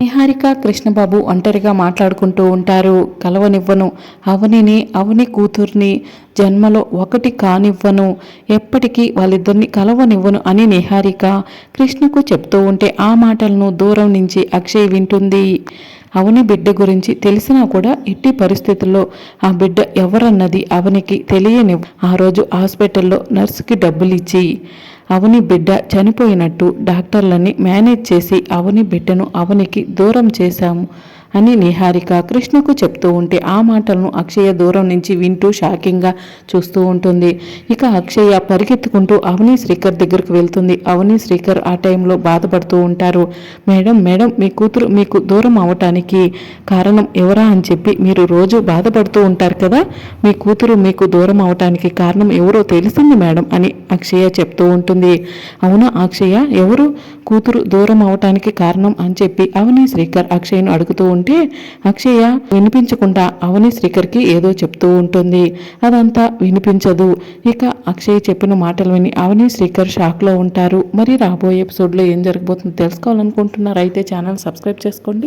నిహారిక కృష్ణబాబు ఒంటరిగా మాట్లాడుకుంటూ ఉంటారు. కలవనివ్వను. అవనిని అవని కూతుర్ని జన్మలో ఒకటి కానివ్వను. ఎప్పటికీ వాళ్ళిద్దరిని కలవనివ్వను అని నిహారిక కృష్ణకు చెప్తూ ఉంటే ఆ మాటలను దూరం నుంచి అక్షయ్ వింటుంది. అవని బిడ్డ గురించి తెలిసినా కూడా ఎట్టి పరిస్థితుల్లో ఆ బిడ్డ ఎవరన్నది అవనికి తెలియని ఆ రోజు హాస్పిటల్లో నర్సుకి డబ్బులిచ్చి అవని బిడ్డ చనిపోయినట్టు డాక్టర్లని మేనేజ్ చేసి అవని బిడ్డను అవనికి దూరం చేశాము. అని నిహారిక కృష్ణకు చెప్తూ ఉంటే ఆ మాటలను అక్షయ దూరం నుంచి వింటూ షాకింగ్గా చూస్తూ ఉంటుంది. ఇక అక్షయ పరిగెత్తుకుంటూ అవని శ్రీకర్ దగ్గరకు వెళ్తుంది. అవని శ్రీకర్ ఆ టైంలో బాధపడుతూ ఉంటారు. మేడం మేడం మీ కూతురు మీకు దూరం అవటానికి కారణం ఎవరా అని చెప్పి మీరు రోజు బాధపడుతూ ఉంటారు కదా? మీ కూతురు మీకు దూరం అవటానికి కారణం ఎవరో తెలిసింది మేడం అని అక్షయ చెప్తూ ఉంటుంది. అవునా అక్షయ? ఎవరు? కూతురు దూరం అవటానికి కారణం అని చెప్పి అవని శ్రీకర్ అక్షయ్ను అడుగుతూ ఉంటే అక్షయ వినిపించకుండా అవని శ్రీకర్కి ఏదో చెప్తూ ఉంటుంది. అదంతా వినిపించదు. ఇక అక్షయ్ చెప్పిన మాటలు విని అవని శ్రీకర్ షాక్లో ఉంటారు. మరి రాబోయే ఎపిసోడ్లో ఏం జరగబోతుందో తెలుసుకోవాలనుకుంటున్నారు? అయితే ఛానల్ సబ్స్క్రైబ్ చేసుకోండి.